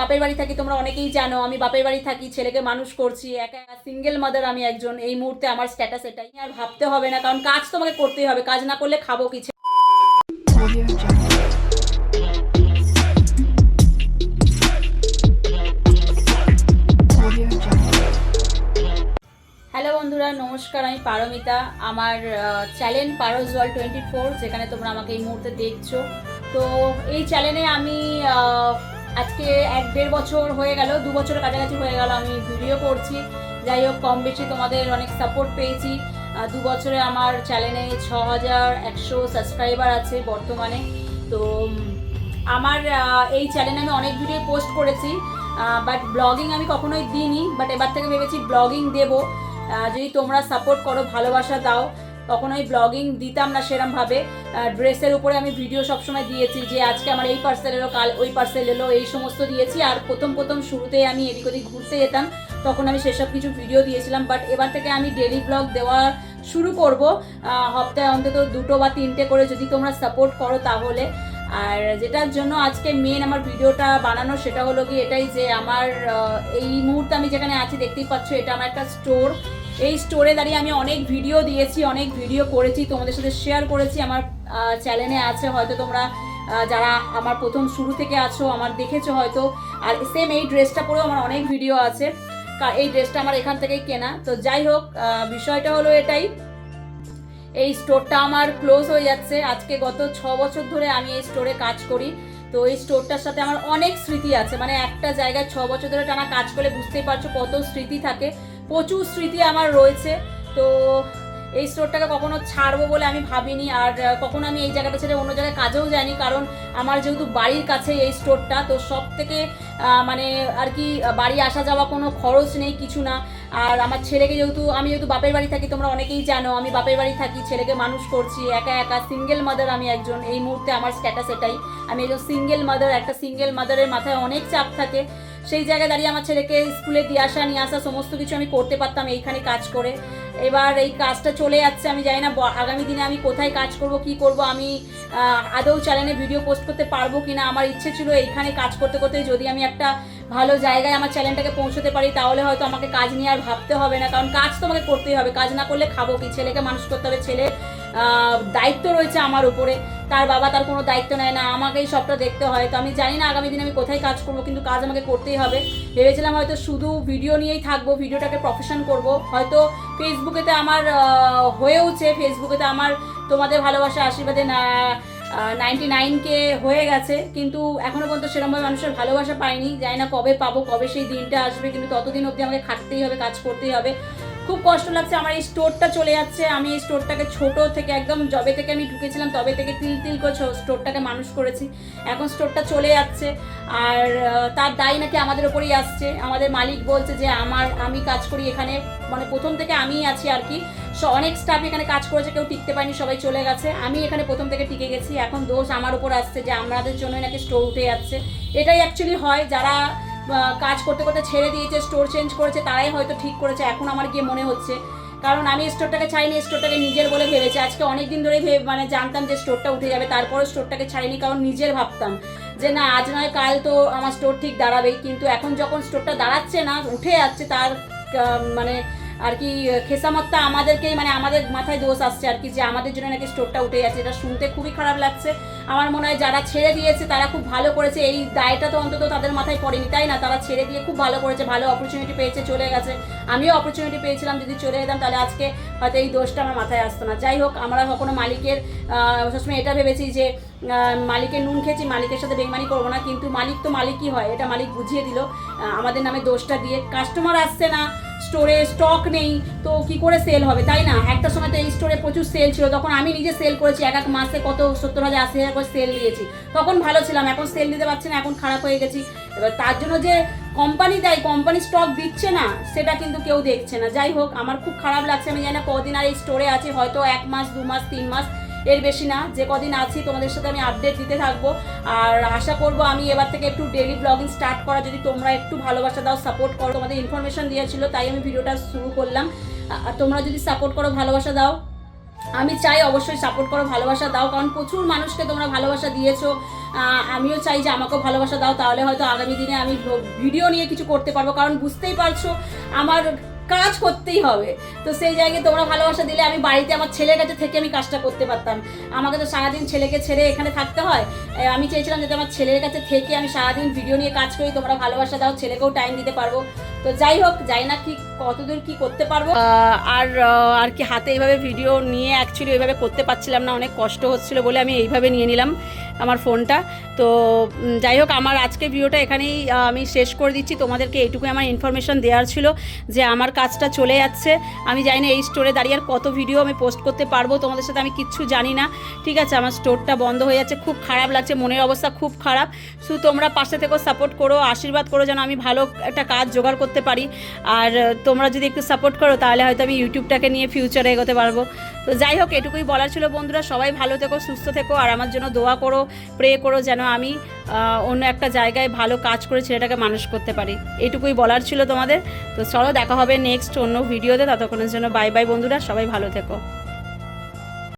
বাপের বাড়ি থাকি, তোমরা অনেকেই জানো, আমি বাপের বাড়ি থাকি, ছেলেকে মানুষ করছি, একা সিঙ্গেল মাদার আমি একজন, এই মুহূর্তে আমার স্ট্যাটাস এটাই আর ভাবতে হবে না, কারণ কাজ তোমাকে করতেই হবে, কাজ না করলে খাব কি Audio Jungle. Audio Jungle. Hello বন্ধুরা, নমস্কার, আমি পারমিতা, আমার চ্যানেল পারস ওয়ার্ল্ড টোয়েন্টি ফোর যেখানে তোমরা আমাকে এই মুহূর্তে দেখছ তো এই চ্যানেলে আমি আজকে এক দেড় বছর হয়ে গেল, দু বছরের কাছাকাছি হয়ে গেল আমি ভিডিও করছি। যাই হোক, কম বেশি তোমাদের অনেক সাপোর্ট পেয়েছি। দু বছরে আমার চ্যানেলে ছ হাজার একশো সাবস্ক্রাইবার আছে বর্তমানে। তো আমার এই চ্যানেলে আমি অনেক ভিডিও পোস্ট করেছি। বাট ব্লগিং আমি কখনোই দিইনি বাট এবার থেকে ভেবেছি ব্লগিং দেবো। যদি তোমরা সাপোর্ট করো, ভালোবাসা দাও কখনোই ব্লগিং দিতাম না সেরমভাবে ড্রেসের উপরে আমি ভিডিও সবসময় দিয়েছি যে, আজকে আমার এই পার্সেল এলো, কাল ওই পার্সেল এলো, এই সমস্ত দিয়েছি। আর প্রথম প্রথম শুরুতে আমি এদিক ওদিক ঘুরতে যেতাম, তখন আমি সেসব কিছু ভিডিও দিয়েছিলাম। বাট এবার থেকে আমি ডেলি ব্লগ দেওয়া শুরু করব। সপ্তাহে অন্তত দুটো বা তিনটে করে যদি তোমরা সাপোর্ট করো তাহলে। আর যেটার জন্য আজকে মেন আমার ভিডিওটা বানানো সেটা হলো কি এটাই যে, আমার এই মুহূর্তে আমি যেখানে আছি দেখতেই পাচ্ছ, এটা আমার একটা স্টোর এই স্টোরে দাঁড়িয়ে আমি অনেক ভিডিও দিয়েছি, অনেক ভিডিও করেছি, তোমাদের সাথে শেয়ার করেছি। আমার চ্যানেলে আছে, হয়তো তোমরা যারা আমার প্রথম শুরু থেকে আছো, আমার দেখেছ হয়তো। আর সেম এই ড্রেসটা পরেও আমার অনেক ভিডিও আছে। এই ড্রেসটা আমার এখান থেকেই কেনা। তো যাই হোক বিষয়টা হলো এটাই। এই স্টোরটা আমার ক্লোজ হয়ে যাচ্ছে। আজকে গত ছ বছর ধরে আমি এই স্টোরে কাজ করি। তো এই স্টোরটার সাথে আমার অনেক স্মৃতি আছে। মানে একটা জায়গায় ছ বছর ধরে টানা কাজ করলে বুঝতেই পারছ কত স্মৃতি থাকে। প্রচুর স্মৃতি আমার রয়েছে। তো এই স্টোরটাকে কখনো ছাড়বো বলে আমি ভাবিনি, আর কখনো আমি এই জায়গাটা ছেড়ে অন্য জায়গায় কাজেও যাইনি, কারণ আমার যেহেতু বাড়ির কাছে এই স্টোরটা, তো সব থেকে মানে আর কি বাড়ি আসা যাওয়া কোনো খরচ নেই কিছু না। আর আমার ছেলেকে যেহেতু, আমি যেহেতু বাপের বাড়ি থাকি, তোমরা অনেকেই জানো, আমি বাপের বাড়ি থাকি, ছেলেকে মানুষ করছি, একা একা সিঙ্গেল মাদার আমি একজন, এই মুহূর্তে আমার স্ট্যাটাস এটাই। আমি একজন সিঙ্গেল মাদার একটা সিঙ্গেল মাদারের মাথায় অনেক চাপ থাকে সেই জায়গায় দাঁড়িয়ে আমার ছেলেকে স্কুলে দিয়ে আসা, নিয়ে আসা, সমস্ত কিছু আমি করতে পারতাম, এইখানে কাজ করে। এবার এই কাজটা চলে যাচ্ছে, আমি জানি না আগামী দিনে আমি কোথায় কাজ করব, কি করব, আমি আদৌ চ্যানেলে ভিডিও পোস্ট করতে পারব কি না আমার ইচ্ছে ছিল এইখানে কাজ করতে করতে যদি আমি একটা ভালো জায়গায় আমার চ্যানেলটাকে পৌঁছতে পারি, তাহলে হয়তো আমাকে কাজ নিয়ে আর ভাবতে হবে না। কারণ কাজ তো আমাকে করতেই হবে, কাজ না করলে খাব কি? ছেলেকে মানুষ করতে হবে, ছেলে দায়িত্ব রয়েছে আমার উপরে। তার বাবা তার কোনো দায়িত্ব নেয় না, আমাকেই সবটা দেখতে হয়। তো আমি জানি না আগামী দিনে আমি কোথায় কাজ করব, কিন্তু কাজ আমাকে করতেই হবে। ভেবেছিলাম হয়তো শুধু ভিডিও নিয়েই থাকব ভিডিওটাকে প্রফেশন করব। হয়তো ফেসবুকেতে আমার হয়েওছে ফেসবুকেতে আমার তোমাদের ভালোবাসা আশীর্বাদে না নাইনটি নাইনকে হয়ে গেছে। কিন্তু এখনও পর্যন্ত সেরকমভাবে মানুষের ভালোবাসা পাইনি। জানি না কবে পাবো, কবে সেই দিনটা আসবে, কিন্তু ততদিন অবধি আমাকে খাটতেই হবে, কাজ করতেই হবে। খুব কষ্ট লাগছে, আমার এই স্টোরটা চলে যাচ্ছে। আমি এই স্টোরটাকে ছোট থেকে একদম জবে থেকে আমি ঢুকেছিলাম, তবে থেকে তিল তিল করে স্টোরটাকে মানুষ করেছি। এখন স্টোরটা চলে যাচ্ছে। আর তার দায় নাকি আমাদের ওপরেই আসছে। আমাদের মালিক বলছে যে, আমার, আমি কাজ করি এখানে। মানে প্রথম থেকে আমিই আছি আর কি। অনেক স্টাফ এখানে কাজ করেছে, কেউ টিকতে পারেনি, সবাই চলে গেছে। আমি এখানে প্রথম থেকে টিকে গেছি। এখন দোষ আমার উপর আসছে যে, আমাদের জন্যই নাকি স্টোর উঠে যাচ্ছে। এটাই অ্যাকচুয়ালি হয়, যারা কাজ করতে করতে ছেড়ে দিয়েছে স্টোর চেঞ্জ করেছে, তারাই হয়তো ঠিক করেছে, এখন আমার গিয়ে মনে হচ্ছে। কারণ আমি স্টোরটাকে চাইনি স্টোরটাকে নিজের বলে ভেবেছি। আজকে অনেক দিন ধরেই ভেবে মানে জানতাম যে স্টোরটা উঠে যাবে তারপরে স্টোরটাকে ছাড়িনি কারণ নিজের ভাবতাম যে না, আজ নয়, কাল তো আমার স্টোর ঠিক দাঁড়াবেই। কিন্তু এখন যখন স্টোরটা দাঁড়াচ্ছে না, উঠে যাচ্ছে, তার মানে আর কি খেসামতটা আমাদেরকেই মানে আমাদের মাথায় দোষ আসছে আর কি, যে আমাদের জন্য নাকি স্টোরটা উঠে যাচ্ছে এটা শুনতে খুবই খারাপ লাগছে। আমার মনে হয় যারা ছেড়ে দিয়েছে, তারা খুব ভালো করেছে। এই দায়টা তো অন্তত তাদের মাথায় পড়েনি, তাই না? তারা ছেড়ে দিয়ে খুব ভালো করেছে, ভালো অপরচুনিটি পেয়েছে, চলে গেছে। আমিও অপরচুনিটি পেয়েছিলাম, যদি চলে যেতাম, তাহলে আজকে হয়তো এই দোষটা আমার মাথায় আসতো না। যাই হোক, আমরা কখনো মালিকের সবসময় এটা ভেবেছি যে মালিকের নুন খেয়েছি, মালিকের সাথে বেইমানি করব না, কিন্তু মালিক তো মালিকই হয়। এটা মালিক বুঝিয়ে দিল আমাদের নামে দোষটা দিয়ে। কাস্টমার আসছে না স্টোরে স্টক নেই, তো কি করে সেল হবে? তাই না? একটা সময় তো এই স্টোরে প্রচুর সেল ছিল। তখন আমি নিজে সেল করেছি, এক এক মাসে কত সত্তর হাজার, আশি হাজার করে সেল দিয়েছি তখন ভালো ছিলাম, এখন সেল দিতে পারছি না, এখন খারাপ হয়ে গেছি। এবার তার জন্য যে কোম্পানি দেয় কোম্পানি স্টক দিচ্ছে না, সেটা কিন্তু কেউ দেখছে না। যাই হোক, আমার খুব খারাপ লাগছে, আমি জানি না কদিন আর এই স্টোরে আছি, হয়তো এক মাস, দু মাস, তিন মাস। এর বেশি না, যে কদিন আছি তোমাদের সাথে আমি আপডেট দিতে থাকব। আর আশা করব আমি এবার থেকে একটু ডেলি ব্লগিং স্টার্ট করা, যদি তোমরা একটু ভালোবাসা দাও সাপোর্ট করো। তোমাদের ইনফরমেশন দিয়েছিল, তাই আমি ভিডিওটা শুরু করলাম। তোমরা যদি সাপোর্ট করো, ভালোবাসা দাও। আমি চাই অবশ্যই সাপোর্ট করো, ভালোবাসা দাও, কারণ প্রচুর মানুষকে তোমরা ভালোবাসা দিয়েছ। আমিও চাই যে আমাকেও ভালোবাসা দাও, তাহলে হয়তো আগামী দিনে আমি ভিডিও নিয়ে কিছু করতে পারব। কারণ বুঝতেই পারছ, আমার কাজ করতেই হবে। তো সেই জায়গায় তোমরা ভালোবাসা দিলে আমি বাড়িতে আমার ছেলের কাছে থেকে আমি কাজটা করতে পারতাম। আমাকে তো সারাদিন ছেলেকে ছেড়ে এখানে থাকতে হয়। আমি চেয়েছিলাম যাতে আমার ছেলের কাছে থেকে আমি সারাদিন ভিডিও নিয়ে কাজ করি, তোমরা ভালোবাসা দাও, ছেলেকেও টাইম দিতে পারব। তো যাই হোক যাই না কি, কতদূর কি করতে পারব। আর আর কি হাতে এইভাবে ভিডিও নিয়ে অ্যাকচুয়ালি ওইভাবে করতে পারছিলাম না, অনেক কষ্ট হচ্ছিল বলে আমি এইভাবে নিয়ে নিলাম। আমার ফোনটা। তো যাই হোক, আমার আজকে ভিডিওটা এখানেই আমি শেষ করে দিচ্ছি। তোমাদেরকে এইটুকুই আমার ইনফরমেশন দেওয়ার ছিল যে আমার কাজটা চলে যাচ্ছে। আমি জানি না এই স্টোরে দাঁড়িয়ে আর কত ভিডিও আমি পোস্ট করতে পারব, তোমাদের সাথে আমি কিচ্ছু জানি না। ঠিক আছে, আমার স্টোরটা বন্ধ হয়ে যাচ্ছে, খুব খারাপ লাগছে, মনের অবস্থা খুব খারাপ। শুধু তোমরা পাশে থেকেও সাপোর্ট করো, আশীর্বাদ করো, যেন আমি ভালো একটা কাজ জোগাড় করতে পারি। আর, তোমরা যদি একটু সাপোর্ট করো, তাহলে হয়তো আমি ইউটিউবটাকে নিয়ে ফিউচারে এগোতে পারব। তো যাই হোক, এটুকুই বলার ছিল বন্ধুরা। সবাই ভালো থেকো, সুস্থ থেকো, আর আমার জন্য দোয়া করো। প্রে করো যেন আমি অন্য একটা জায়গায় ভালো কাজ করে ছেলেটাকে মানুষ করতে পারি। এটুকুই বলার ছিল তোমাদের। তো চলো দেখা হবে নেক্সট অন্য ভিডিওতে ততক্ষণের জন্য বাই বাই বন্ধুরা, সবাই ভালো থেকো।